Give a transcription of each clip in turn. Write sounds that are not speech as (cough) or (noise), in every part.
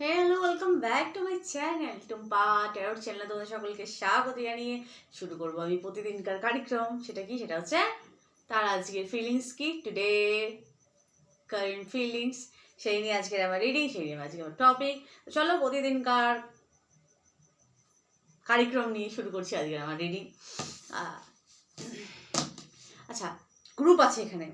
Hello welcome back to my channel Tumpa tarot চ্যানেলে তোমাদের সকলকে স্বাগত জানিয়ে শুরু করব আমি প্রতিদিনকার কার্যক্রম। সেটা কি? সেটা হচ্ছে তার আজকের ফিলিংস কি? টুডে কারেন্ট ফিলিংস সেই নিয়ে আজকের আমার রিডিং সেই নিয়ে আজকে আমার টপিক চলো প্রতিদিনকার কার্যক্রম নিয়ে শুরু করছি আজকের আমার রিডিং আচ্ছা গ্রুপ আছে এখানে।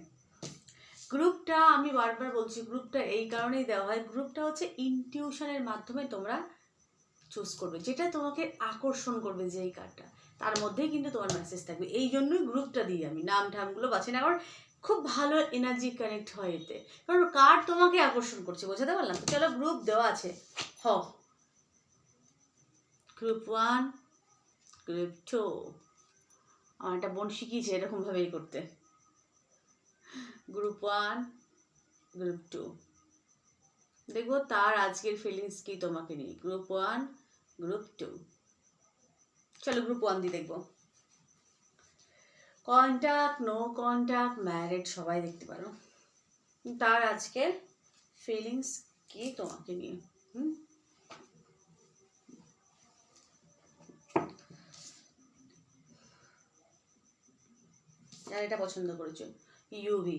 গ্রুপটা আমি বারবার বলছি গ্রুপটা এই কারণেই দেওয়া হয়। গ্রুপটা হচ্ছে ইনটিউশনের মাধ্যমে তোমরা চুজ করবে, যেটা তোমাকে আকর্ষণ করবে যে এই কার্ডটা তার মধ্যেই কিন্তু তোমার মেসেজ থাকবে। এই জন্যই গ্রুপটা দিই আমি, নাম ঠামগুলো বাছি না খুব ভালো এনার্জি কানেক্ট হয় এতে। কারণ কার্ড তোমাকে আকর্ষণ করছে, বোঝাতে পারলাম তো? চলো গ্রুপ দেওয়া আছে। হ। গ্রুপ ওয়ান গ্রুপ টু আমার একটা বোন শিখিয়েছে এরকমভাবেই করতে। গ্রুপ ওয়ান গ্রুপ টু দেখব তার আজকের ফিলিংস কি তোমাকে নিয়ে। গ্রুপ ওয়ান গ্রুপ টু চলো গ্রুপ ওয়ান দিয়ে দেখব। কন্ট্যাক্ট নো কন্ট্যাক্ট ম্যারিড সবাই দেখতে পারো। তার আজকের ফিলিংস কি তোমাকে নিয়ে। হুম? যারা এটা পছন্দ করেছ। ইউভি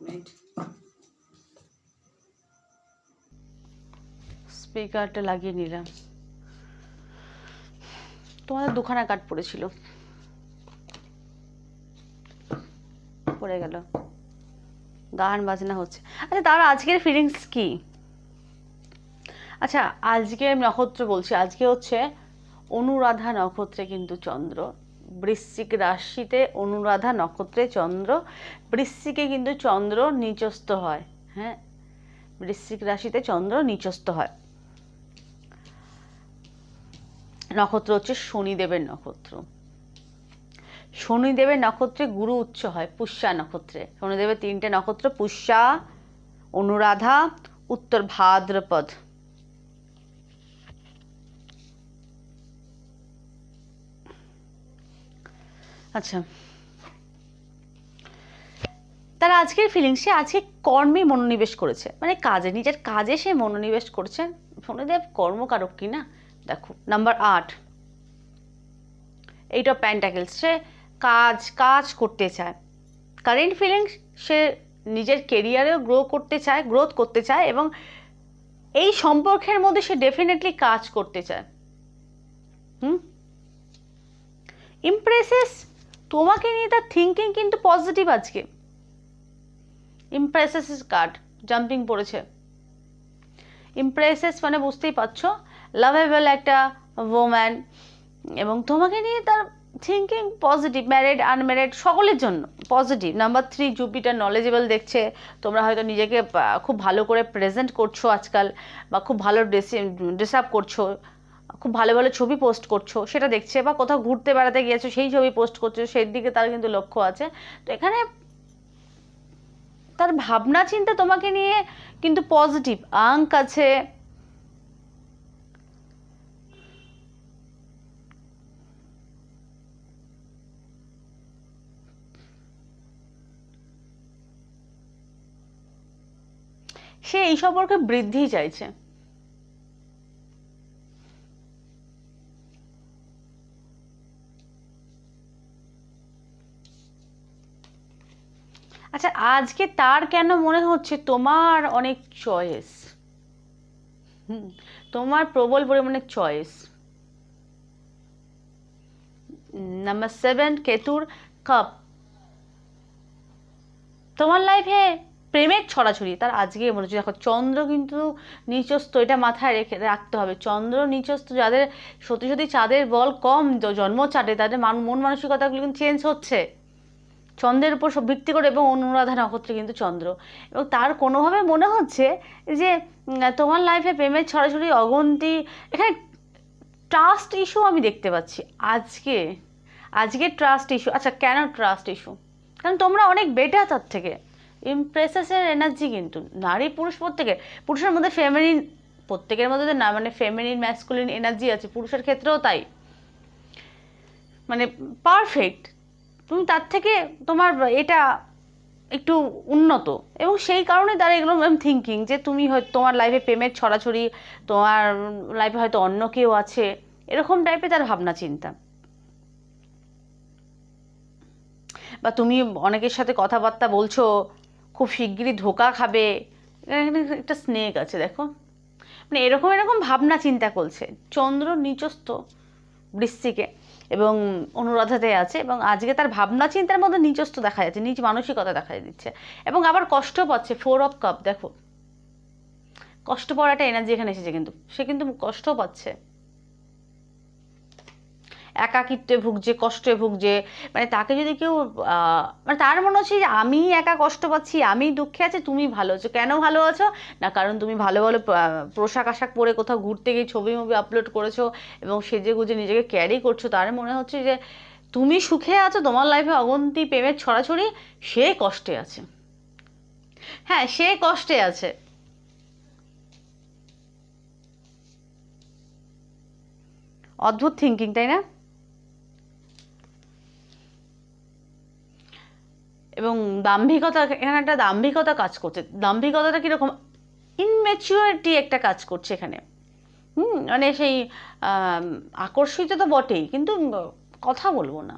মিনিট স্পিকারটা লাগিয়ে নিলাম। তোমাদের দুখানা কাট পড়েছিল। পড়ে গেল। গান বাজনা হচ্ছে। আচ্ছা তার আজকের ফিলিংস কি? আচ্ছা আজকে আমি নক্ষত্র বলছি। আজকে হচ্ছে অনুরাধা নক্ষত্রে কিন্তু চন্দ্র। বৃশ্চিক রাশিতে অনুরাধা নক্ষত্রে চন্দ্র। বৃশ্চিকে কিন্তু চন্দ্র নিচস্থ হয় হ্যাঁ? বৃশ্চিক রাশিতে চন্দ্র নিচস্থ হয়। নক্ষত্র হচ্ছে শনিদেবের নক্ষত্র। শনিদেবের নক্ষত্রে গুরু উচ্চ হয়, পুষ্যা নক্ষত্রে। শনিদেবের তিনটে নক্ষত্র, পুষ্যা, অনুরাধা, উত্তর ভাদ্রপদ। আচ্ছা। তার আজকের ফিলিংস আজকে কর্মে মনোনিবেশ করেছে। মানে কাজে, নিজের কাজে সে মনোনিবেশ করছে। শনিদেব কর্মকারক কি না? দেখো নাম্বার আট। এইট প্যান্টাকেলস সে কাজ কাজ করতে চায়। কারেন্ট ফিলিংস সে নিজের কেরিয়ারেও গ্রো করতে চায় গ্রোথ করতে চায় এবং এই সম্পর্কের মধ্যে সে ডেফিনেটলি কাজ করতে চায়। হুম? ইমপ্রেসেস তোমাকে নিয়ে তার থিঙ্কিং কিন্তু পজিটিভ আজকে। ইমপ্রেসেস কার্ড জাম্পিং পড়েছে। ইমপ্রেসেস মানে বুঝতেই পারছ লাভেবল একটা ওম্যান এবং তোমাকে নিয়ে তার থিঙ্কিং পজিটিভ ম্যারিড আনম্যারিড সকলের জন্য positive number three Jupiter knowledgeable দেখছে, তোমরা হয়তো নিজেকে খুব ভালো করে প্রেজেন্ট করছ আজকাল বা খুব ভালো ড্রেস ড্রেস আপ করছ। খুব ভালো ভালো ছবি পোস্ট করছ, সেটা দেখছে বা কোথাও ঘুরতে বেড়াতে গিয়েছো, সেই ছবি পোস্ট করছ, সেই দিকে তার কিন্তু লক্ষ্য আছে। তো এখানে তার ভাবনা চিন্তা তোমাকে নিয়ে কিন্তু পজিটিভ আঙ্ক আছে। সে এই সম্পর্কে বৃদ্ধি চাইছে। আচ্ছা আজকে তার কেন মনে হচ্ছে তোমার অনেক চয়েস তোমার প্রবল পরিমাণে চয়েস নাম্বার সেভেন কেতুর কাপ তোমার লাইফে প্রেমের ছড়াছড়ি, তার আজকে মনে হচ্ছে। দেখো, চন্দ্র কিন্তু নিচস্থ, এটা মাথায় রেখে, রাখতে হবে। চন্দ্র নিচস্থ, যাদের সত্যি সত্যি চাঁদের বল কম জন্ম চাটে তাদের মন মানসিকতাগুলো কিন্তু চেঞ্জ হচ্ছে। চন্দ্রের উপর সব ভিত্তি করে এবং অনুরাধা নক্ষত্রে কিন্তু চন্দ্র। এবং তার কোনোভাবে মনে হচ্ছে যে তোমার লাইফে প্রেমের ছড়াছড়ি, অগন্তি, এখানে ট্রাস্ট ইস্যু আমি দেখতে পাচ্ছি। আজকে আজকে ট্রাস্ট ইস্যু আচ্ছা কেন ট্রাস্ট ইস্যু কারণ তোমরা অনেক বেটার তার থেকে। ইমপ্রেসেসের এনার্জি কিন্তু, নারী পুরুষ প্রত্যেকের, পুরুষের মধ্যে ফেমিনিন প্রত্যেকের মধ্যে তো না মানে ফেমিনিন ম্যাসকুলিন এনার্জি আছে, পুরুষের ক্ষেত্রেও তাই। মানে পারফেক্ট তুমি তার থেকে তোমার এটা একটু উন্নত। এবং সেই কারণে তার এগুলো থিঙ্কিং যে তুমি হয়তো তোমার লাইফে প্রেমের ছড়াছড়ি, তোমার লাইফে হয়তো অন্য কেউ আছে, এরকম টাইপের তার ভাবনা, চিন্তা। বা তুমি অনেকের সাথে কথাবার্তা বলছো, খুব শিগগিরই ধোকা খাবে একটা স্নেক আছে, দেখো। মানে এরকম এরকম ভাবনা, চিন্তা করছে। চন্দ্র নিচস্থ বৃশ্চিকে। এবং অনুরাধাতে আছে এবং আজকে তার ভাবনা চিন্তার মধ্যে নিজস্ব দেখা যাচ্ছে, নিজ মানসিকতা দেখা দিচ্ছে। এবং আবার কষ্ট পাচ্ছে ফোর অফ কাপ দেখো। কষ্ট পাওয়ার একটা এনার্জি এখানে এসেছে কিন্তু, সে কিন্তু কষ্ট পাচ্ছে। একাকিত্বে ভুগছে, কষ্টে ভুগছে। মানে তাকে যদি কেউ মানে তার মনে হচ্ছে যে আমি একা কষ্ট পাচ্ছি, আমি দুঃখে আছি, তুমি ভালো আছো। কেন ভালো আছো? না, কারণ তুমি ভালো ভালো পোশাক আশাক পরে কোথাও ঘুরতে গিয়ে ছবি মুভি আপলোড করেছ এবং সেজে গুজে নিজেকে ক্যারি করছ। তার মনে হচ্ছে যে তুমি সুখে আছো, তোমার লাইফে অগন্তি প্রেমের ছড়াছড়ি, সে কষ্টে আছে। হ্যাঁ সে কষ্টে আছে। অদ্ভুত থিঙ্কিং তাই না? এবং দাম্ভিকতা, এখানে একটা দাম্ভিকতা কাজ করছে। দাম্ভিকতাটা কীরকম? ইনম্যাচুরিটি একটা কাজ করছে এখানে। হুম মানে সেই আকর্ষিত তো বটেই, কিন্তু কথা বলব না।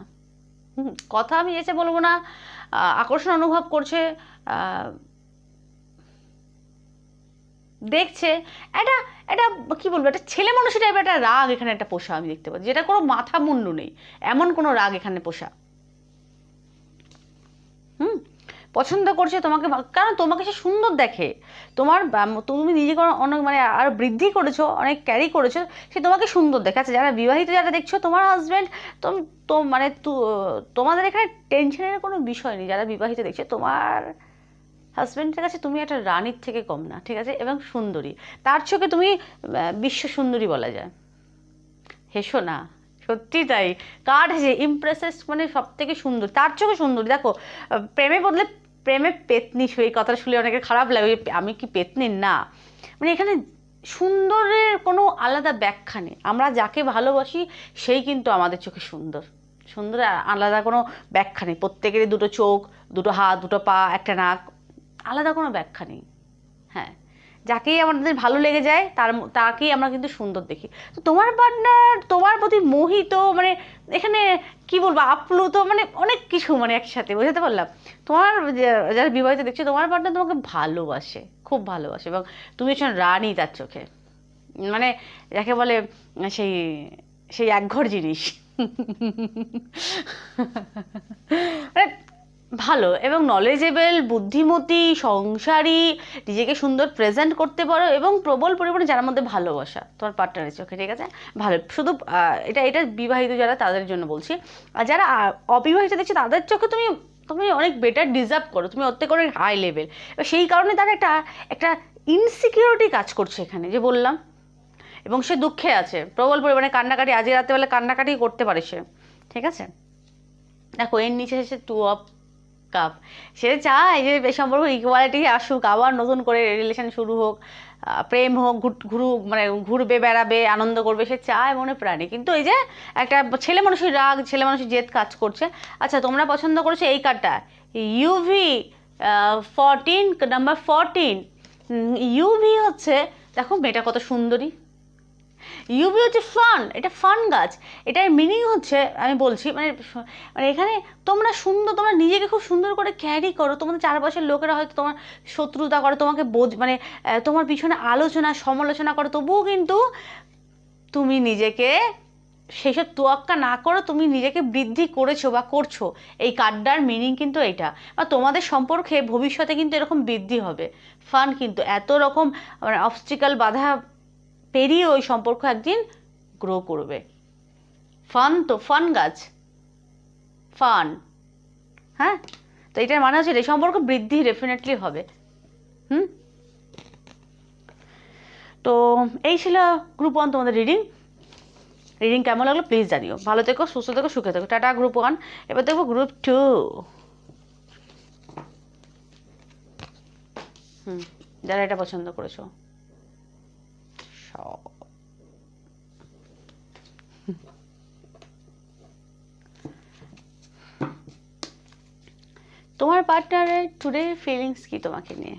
হুম, কথা আমি এসে বলব না আকর্ষণ অনুভব করছে দেখছে, একটা একটা, কি বলব, একটা ছেলে মানুষের টাইপের একটা রাগ এখানে একটা পোষা আমি দেখতে পাচ্ছি, যেটা কোনো মাথা মুন্ডু নেই, এমন কোনো রাগ এখানে পোষা হুম পছন্দ করছে তোমাকে কারণ তোমাকে সে সুন্দর দেখে। তোমার তুমি নিজেকে অনেক মানে আর বৃদ্ধি করেছ, অনেক ক্যারি করেছ, সে তোমাকে সুন্দর দেখে। আচ্ছা যারা বিবাহিত, যারা দেখছ, তোমার হাজব্যান্ড তো তো মানে তোমাদের এখানে টেনশনের কোনো বিষয় নেই। যারা বিবাহিত দেখছে, তোমার হাজব্যান্ডের কাছে তুমি একটা রানীর থেকে কম না, ঠিক আছে? এবং সুন্দরী। তার চোখে তুমি বিশ্ব সুন্দরী বলা যায়। হেসো না, সত্যি তাই। কার হেসে ইমপ্রেসেস মানে সব থেকে সুন্দর, তার চোখে সুন্দরী। দেখো প্রেমে বদলে প্রেমে পেতনি এই কথাটা শুনে অনেকের খারাপ লাগে আমি কি পেতনি না। মানে এখানে সুন্দরের কোনো আলাদা ব্যাখ্যা নেই। আমরা যাকে ভালোবাসি, সেই কিন্তু আমাদের চোখে সুন্দর। সুন্দর আলাদা কোনো ব্যাখ্যা নেই। প্রত্যেকেরই দুটো চোখ, দুটো হাত, দুটো পা, একটা নাক, আলাদা কোনো ব্যাখ্যা নেই। যাকেই আমাদের ভালো লেগে যায়, তার তাকেই আমরা কিন্তু সুন্দর দেখি। তো তোমার পার্টনার তোমার প্রতি মোহিত মানে এখানে কি বলব, আপ্লুত মানে অনেক কিছু মানে একসাথে, বোঝাতে পারলাম। তোমার যারা বিবাহিত দেখছে, তোমার পার্টনার তোমাকে ভালোবাসে, খুব ভালোবাসে এবং তুমি একজন রানী তার চোখে। মানে যাকে বলে সেই সেই একঘর জিনিস। (laughs) মানে ভালো এবং নলেজেবল বুদ্ধিমতী, সংসারী, নিজেকে সুন্দর প্রেজেন্ট করতে পারো এবং প্রবল পরিমাণে যার মধ্যে ভালোবাসা, তোমার পার্টনারের চোখে ঠিক আছে? ভালো, শুধু এটা এটা বিবাহিত যারা, তাদের জন্য বলছি। আর যারা অবিবাহিত দেখছে, তাদের চোখে তুমি তুমি অনেক বেটার ডিজার্ভ করো, তুমি থেকে অনেক হাই লেভেল সেই কারণে তার একটা একটা ইনসিকিউরিটি কাজ করছে এখানে, যে বললাম। এবং সে দুঃখে আছে, প্রবল পরিমাণে কান্নাকাটি আজকে রাত্রেবেলা কান্নাকাটি করতে পারে সে, ঠিক আছে? দেখো, এর নিচে এসে টু অফ কাপ সে চায় যে সম্পর্ক ইকুয়ালিটি আসুক, আবার নতুন করে রিলেশন শুরু হোক প্রেম হোক ঘুরুক মানে ঘুরবে, বেড়াবে, আনন্দ করবে, সে চায় মনে প্রাণী। কিন্তু এই যে একটা ছেলে মানুষের রাগ, ছেলে মানুষের জেদ কাজ করছে। আচ্ছা তোমরা পছন্দ করেছ এই কার্ডটা UV fourteen number fourteen UV হচ্ছে, দেখো মেয়েটা কত সুন্দরী। ইউবি হচ্ছে ফান এটা ফান গাছ। এটার মিনিং হচ্ছে, আমি বলছি মানে মানে এখানে তোমরা সুন্দর, তোমরা নিজেকে খুব সুন্দর করে ক্যারি করো। তোমাদের চারপাশের লোকেরা হয়তো তোমার শত্রুতা করে, তোমাকে বোঝ মানে তোমার পিছনে আলোচনা, সমালোচনা করে। তবুও কিন্তু তুমি নিজেকে সেসব তোয়াক্কা না করো, তুমি নিজেকে বৃদ্ধি করেছ বা করছ। এই কার্ডটার মিনিং কিন্তু এটা। বা তোমাদের সম্পর্কে ভবিষ্যতে কিন্তু এরকম বৃদ্ধি হবে। ফান কিন্তু। এত রকম মানে অবস্টিক্যাল বাধা পেরিয়ে ওই সম্পর্ক একদিন গ্রো করবে। ফান তো, ফান গাছ। ফান। হ্যাঁ? তো এটার মানে হচ্ছে এই সম্পর্ক বৃদ্ধি ডেফিনেটলি হবে। হুম? তো এই ছিল গ্রুপ ওয়ান তোমাদের রিডিং রিডিং কেমন লাগল প্লিজ জানিও। ভালো থেকো, সুস্থ থেকো, সুখে থেকো। টাটা গ্রুপ ওয়ান এবার দেখব গ্রুপ টু হুম, যারা এটা পছন্দ করেছ। সব (laughs) তোমার পার্টনারের টুডে ফিলিংস কি তোমাকে নিয়ে?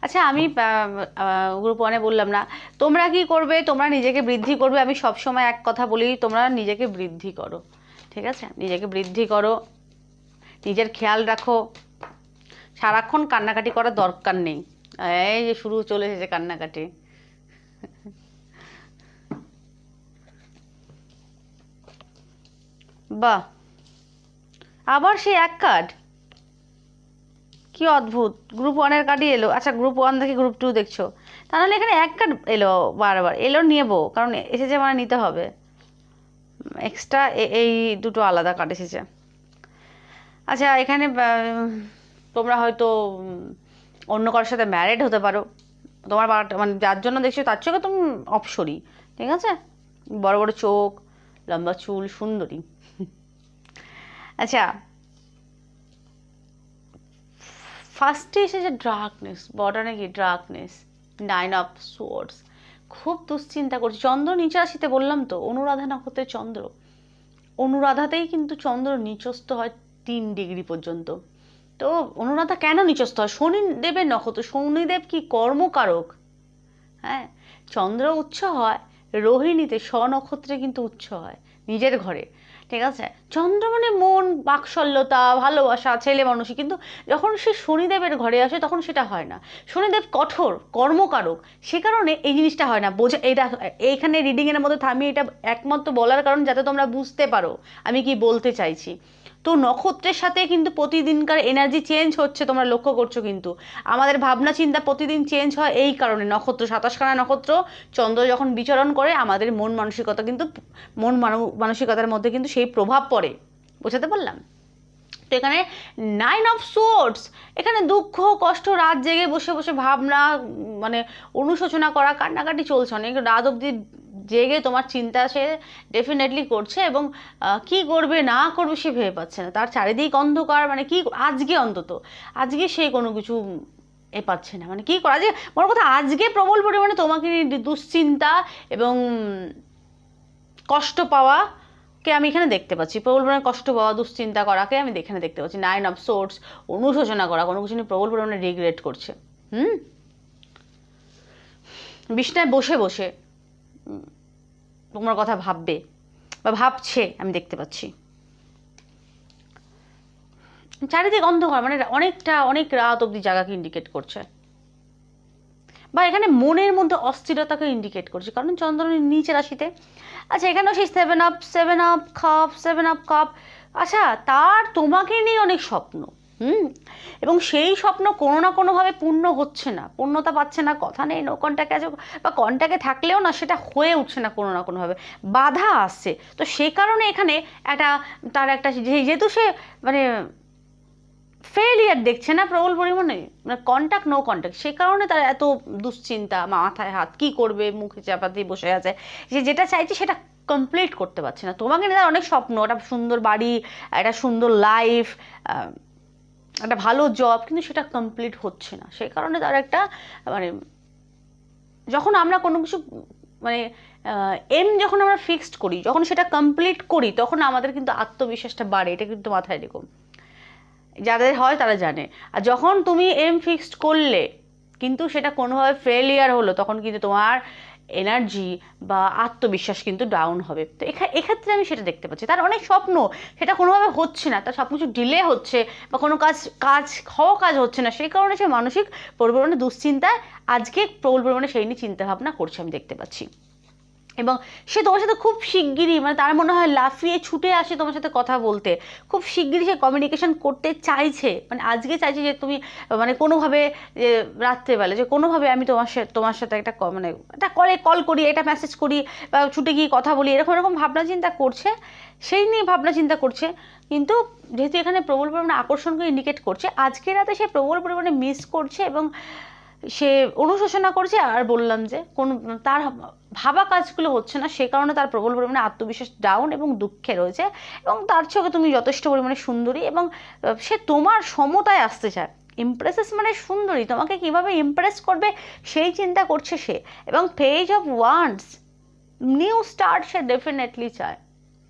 আচ্ছা আমি গ্রুপ ওয়ানে বললাম না। তোমরা কি করবে? তোমরা নিজেকে বৃদ্ধি করবে। আমি সব সময় এক কথা বলি, তোমরা নিজেকে বৃদ্ধি করো। ঠিক আছে? নিজেকে বৃদ্ধি করো। নিজের খেয়াল রাখো। সারাক্ষণ কান্নাকাটি করার দরকার নেই। এই যে শুরু চলে এসেছে কান্নাকাটি। বাহ, আবার সেই এক কার্ড কি অদ্ভুত গ্রুপ ওয়ানের কার্ডই এলো। আচ্ছা গ্রুপ ওয়ান দেখে গ্রুপ টু দেখছ। তাহলে এখানে এক কার্ড এলো বারবার, এলো নেব কারণ এসেছে মানে নিতে হবে। এক্সট্রা এই দুটো আলাদা কার্ড এসেছে। আচ্ছা এখানে তোমরা হয়তো অন্য কারোর সাথে ম্যারিড হতে পারো। তোমার মানে যার জন্য দেখছ তার চোখে তুমি অপসরী, ঠিক আছে? বড় বড় চোখ, লম্বা চুল, সুন্দরী। আচ্ছা। ফার্স্টে এসেছে ডার্কনেস বর্ডারে কি ডার্কনেস নাইন অফ সোর্স খুব দুশ্চিন্তা করছি। চন্দ্র নিচে রাশিতে বললাম তো, অনুরাধা না নক্ষত্রের চন্দ্র। অনুরাধাতেই কিন্তু চন্দ্র নিচস্থ হয় তিন ডিগ্রি পর্যন্ত। তো অনুরাধা কেন নিচস্থ হয়? শনিদেবের নক্ষত্র, শনিদেব কি কর্মকারক? হ্যাঁ চন্দ্র উচ্চ হয়, রোহিণীতে স্বনক্ষত্রে কিন্তু উচ্চ হয়, নিজের ঘরে, ঠিক আছে? চন্দ্র মানে মন, বাকশল্যতা, ভালোবাসা, ছেলে মানুষই, কিন্তু যখন সে শনিদেবের ঘরে আসে তখন সেটা হয় না। শনিদেব কঠোর, কর্মকারক, সে কারণে এই জিনিসটা হয় না। বোঝা, এটা, এইখানে রিডিংয়ের মধ্যে থামিয়ে এটা একমাত্র বলার কারণ যাতে তোমরা বুঝতে পারো আমি কি বলতে চাইছি। তো নক্ষত্রের সাথে কিন্তু প্রতিদিনকার এনার্জি চেঞ্জ হচ্ছে, তোমরা লক্ষ্য করছ কিন্তু। আমাদের ভাবনা চিন্তা প্রতিদিন চেঞ্জ হয় এই কারণে। নক্ষত্র, সাতাশখানা নক্ষত্র, চন্দ্র যখন বিচরণ করে, আমাদের মন মানসিকতা কিন্তু, মন মানসিকতার মধ্যে কিন্তু সেই প্রভাব পড়ে। বোঝাতে পারলাম? এখানে নাইন অফ সোর্টস এখানে দুঃখ, কষ্ট রাত জেগে বসে বসে ভাবনা মানে অনুশোচনা করা, কান্নাকাটি চলছে অনেক। রাত অবধি জেগে তোমার চিন্তা সে ডেফিনেটলি করছে এবং কি করবে, না করবে সে ভেবে পাচ্ছে না। তার চারিদিক অন্ধকার মানে কি, আজকে অন্তত, আজকে সে কোনো কিছু এ পাচ্ছে না। মানে কি করা যে বড় কথা, আজকে প্রবল পরিমাণে তোমাকে দুশ্চিন্তা এবং কষ্ট পাওয়া কে আমি এখানে দেখতে পাচ্ছি? প্রবল পরিমাণে কষ্ট পাওয়া, দুশ্চিন্তা করাকে আমি এখানে দেখতে পাচ্ছি। নাইন অফ সোর্স অনুশোচনা করা, কোনো কিছু নিয়ে প্রবল পরিমাণে রিগ্রেট করছে। হুম? বিছনায় বসে বসে তোমার কথা ভাববে বা ভাবছে আমি দেখতে পাচ্ছি। চারিদিক অন্ধকার মানে অনেকটা, অনেক রাত অবধি জায়গাকে ইন্ডিকেট করছে। বা এখানে মনের মধ্যে অস্থিরতাকে ইন্ডিকেট করছে। কারণ চন্দ্রনের নিচে রাশিতে আচ্ছা এখানেও সেই seven of seven of cup seven of cup আচ্ছা তার তোমাকে নিয়ে অনেক স্বপ্ন, হুম? এবং সেই স্বপ্ন কোনো না কোনোভাবে পূর্ণ হচ্ছে না, পূর্ণতা পাচ্ছে না, কথা নেই নো কন্ট্যাক্টে আছে, বা কন্ট্যাক্টে থাকলেও না, সেটা হয়ে উঠছে না কোনো না কোনোভাবে, বাধা আসছে। তো সে কারণে এখানে একটা, তার একটা, যেহেতু সে মানে ফেলিয়ার দেখছে না প্রবল পরিমাণে? মানে কন্ট্যাক্ট নো কন্ট্যাক্ট সে কারণে তার এত দুশ্চিন্তা, মাথায় হাত, কি করবে, মুখে চাপা দিয়ে বসে আছে। যে যেটা চাইছে সেটা কমপ্লিট করতে পারছে না। তোমাকে নিয়ে তার অনেক স্বপ্ন, একটা সুন্দর বাড়ি, একটা সুন্দর লাইফ একটা ভালো জব কিন্তু সেটা কমপ্লিট হচ্ছে না। সেই কারণে তার একটা মানে যখন আমরা কোনো কিছু মানে এম যখন আমরা ফিক্সড করি, যখন সেটা কমপ্লিট করি, তখন আমাদের কিন্তু আত্মবিশ্বাসটা বাড়ে। এটা কিন্তু মাথায় রেখো। যাদের হয় তারা জানে। আর যখন তুমি এম ফিক্সড করলে, কিন্তু সেটা কোনোভাবে ফেলিয়ার হলো, তখন কিন্তু তোমার এনার্জি বা আত্মবিশ্বাস কিন্তু ডাউন হবে। তো এক্ষেত্রে আমি সেটা দেখতে পাচ্ছি। তার অনেক স্বপ্ন, সেটা কোনোভাবে হচ্ছে না, তার সব কিছু ডিলে হচ্ছে বা কোনো কাজ কাজ, হওয়া কাজ হচ্ছে না, সেই কারণে সে মানসিক প্রবল পরিমাণে দুশ্চিন্তায় আজকে প্রবল পরিমাণে সেই নিয়ে চিন্তাভাবনা করছে আমি দেখতে পাচ্ছি। এবং সে তোমার সাথে খুব শিগগিরই মানে তার মনে হয় লাফিয়ে ছুটে আসে তোমার সাথে কথা বলতে। খুব শিগগিরই সে কমিউনিকেশন করতে চাইছে। মানে আজকে চাইছে যে তুমি মানে কোনোভাবে রাত্রেবেলা, যে কোনোভাবে আমি তোমার সাথে তোমার সাথে একটা মানে একটা কলে কল করি এটা মেসেজ করি, বা ছুটে গিয়ে কথা বলি, এরকম এরকম ভাবনা চিন্তা করছে। সেই নিয়ে ভাবনা চিন্তা করছে। কিন্তু যেহেতু এখানে প্রবল পরিমাণে আকর্ষণকে ইন্ডিকেট করছে, আজকে রাতে সে প্রবল পরিমাণে মিস করছে এবং সে অনুশোচনা করছে আর বললাম যে কোন তার ভাবা কাজগুলো হচ্ছে না, সে কারণে তার প্রবল পরিমাণে আত্মবিশ্বাস ডাউন এবং দুঃখে রয়েছে এবং তার চোখে তুমি যথেষ্ট পরিমাণে সুন্দরী এবং সে তোমার সমতায় আসতে চায়। ইমপ্রেসেস মানে সুন্দরী, তোমাকে কীভাবে ইমপ্রেস করবে সেই চিন্তা করছে সে এবং page of wands new start say definitely চায়।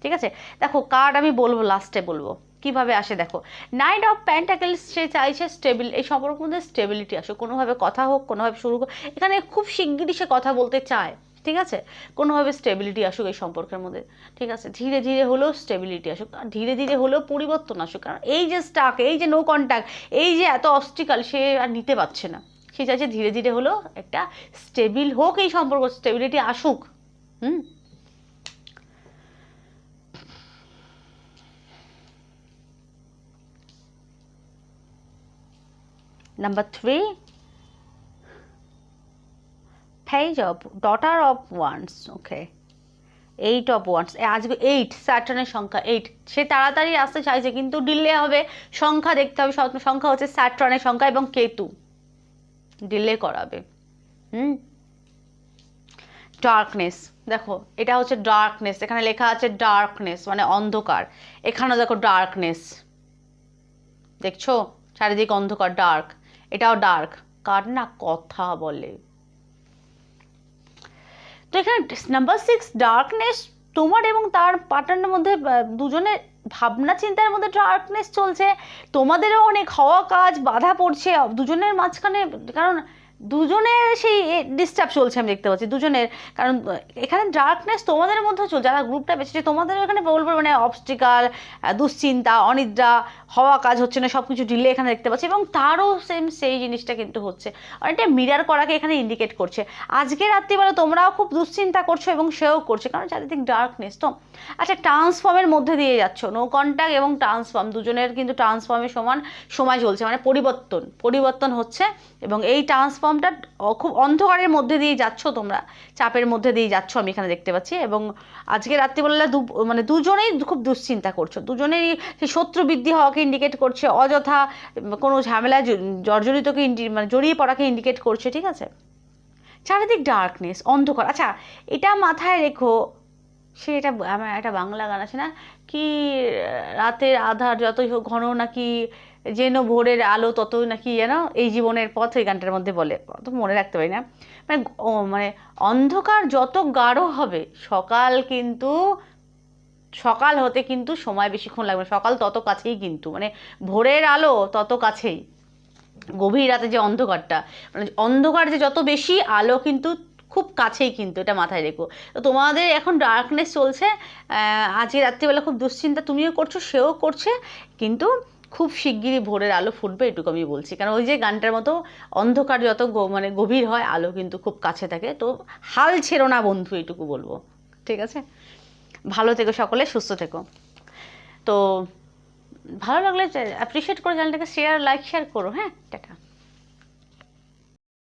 ঠিক আছে? দেখো কার্ড আমি বলব লাস্টে বলব। কীভাবে আসে দেখো। নাইট অফ প্যান্টাকেলস সে চাইছে স্টেবিল এই সম্পর্কের মধ্যে স্টেবিলিটি আসুক, কোনোভাবে কথা হোক, কোনোভাবে শুরু হোক, এখানে খুব শিগগিরই সে কথা বলতে চায়, ঠিক আছে? কোনোভাবে স্টেবিলিটি আসুক এই সম্পর্কের মধ্যে, ঠিক আছে? ধীরে ধীরে হলেও স্টেবিলিটি আসুক ধীরে ধীরে হলেও পরিবর্তন আসুক, কারণ এই যে স্টাক এই যে নো কন্ট্যাক্ট এই যে এত অস্টিকাল সে আর নিতে পারছে না। সে চাইছে ধীরে ধীরে হলেও একটা স্টেবিল হোক, এই সম্পর্ক স্টেবিলিটি আসুক, হুম? Number three, page of daughter of wands. Okay. Eight of wands আজকে এইট স্যাটার্নের সংখ্যা এইট সে তাড়াতাড়ি আসতে চাইছে কিন্তু ডিলে হবে। সংখ্যা দেখতে হবে সংখ্যা হচ্ছে স্যাটার্নের সংখ্যা এবং কেতু। ডিলে করাবে। হুম? ডার্কনেস দেখো এটা হচ্ছে ডার্কনেস এখানে লেখা আছে ডার্কনেস মানে অন্ধকার। এখানেও দেখো ডার্কনেস দেখছ? চারিদিক অন্ধকার ডার্ক এটাও ডার্ক কার না কথা বলে। তো এখানে নাম্বার সিক্স ডার্কনেস তোমার এবং তার পার্টনারের মধ্যে দুজনের ভাবনা চিন্তার মধ্যে ডার্কনেস চলছে। তোমাদেরও অনেক হওয়া কাজ, বাধা পড়ছে, দুজনের মাঝখানে, কারণ দুজনের সেই ডিস্টার্ব চলছে আমি দেখতে পাচ্ছি, দুজনের। কারণ, এখানে ডার্কনেস তোমাদের মধ্যেও চলছে, যারা গ্রুপটা বেঁচেছে তোমাদের এখানে বলব মানে অবস্টিকাল দুশ্চিন্তা, অনিদ্রা, হওয়া কাজ হচ্ছে না সব কিছু ডিলে এখানে দেখতে পাচ্ছি এবং তারও সেম সেই জিনিসটা কিন্তু হচ্ছে। অনেকটা মিরার করাকে এখানে ইন্ডিকেট করছে। আজকে রাত্রিবেলা তোমরাও খুব দুশ্চিন্তা করছ এবং সেও করছে, কারণ চারিদিক ডার্কনেস তো। আচ্ছা ট্রান্সফর্মের মধ্যে দিয়ে যাচ্ছ নো কন্ট্যাক্ট এবং ট্রান্সফর্ম দুজনের কিন্তু ট্রান্সফর্মের সমান সময় চলছে মানে পরিবর্তন পরিবর্তন হচ্ছে এবং এই ট্রান্সফর্মটা খুব অন্ধকারের মধ্যে দিয়ে যাচ্ছ তোমরা। চাপের মধ্যে দিয়ে যাচ্ছ, আমি এখানে দেখতে পাচ্ছি। এবং আজকে রাত্রিবেলা দু মানে দুজনেই খুব দুশ্চিন্তা করছ। দুজনেই সেই শত্রু বৃদ্ধি হওয়াকে ইন্ডিকেট করছে, অযথা কোনো ঝামেলায় জ- জর্জরিতকে ইন্ডি মানে জড়িয়ে পড়াকে ইন্ডিকেট করছে, ঠিক আছে? চারিদিক ডার্কনেস অন্ধকার। আচ্ছা এটা মাথায় রেখো, সে এটা আমার একটা বাংলা গান আছে না? কি, রাতের আধার যতই হোক, ঘন নাকি যেন ভোরের আলো ততই নাকি যেন এই জীবনের পথ ওই গানটার মধ্যে বলে। অত মনে রাখতে পারি না। মানে মানে অন্ধকার যত গাঢ় হবে, সকাল কিন্তু, সকাল হতে কিন্তু সময় বেশিক্ষণ লাগবে। সকাল তত কাছেই কিন্তু মানে ভোরের আলো তত কাছেই। গভীর রাতে যে অন্ধকারটা মানে অন্ধকার যে যত বেশি, আলো কিন্তু খুব কাছেই কিন্তু, এটা মাথায় রেখো। তো তোমাদের এখন ডার্কনেস চলছে আজকে রাত্রিবেলা খুব দুশ্চিন্তা তুমিও করছ, সেও করছে, কিন্তু খুব শিগগিরই ভোরের আলো ফুটবে, এটুকু আমি বলছি। কারণ ওই যে গানটার মতো অন্ধকার যত মানে গভীর হয়, আলো কিন্তু খুব কাছে থাকে। তো হাল ছেড়ো না বন্ধু, এটুকু বলব। ঠিক আছে? ভালো থেকো সকলে, সুস্থ থেকো। তো ভালো লাগলে অ্যাপ্রিসিয়েট করে চ্যানেলটাকে শেয়ার লাইক শেয়ার করো হ্যাঁ? টাটা।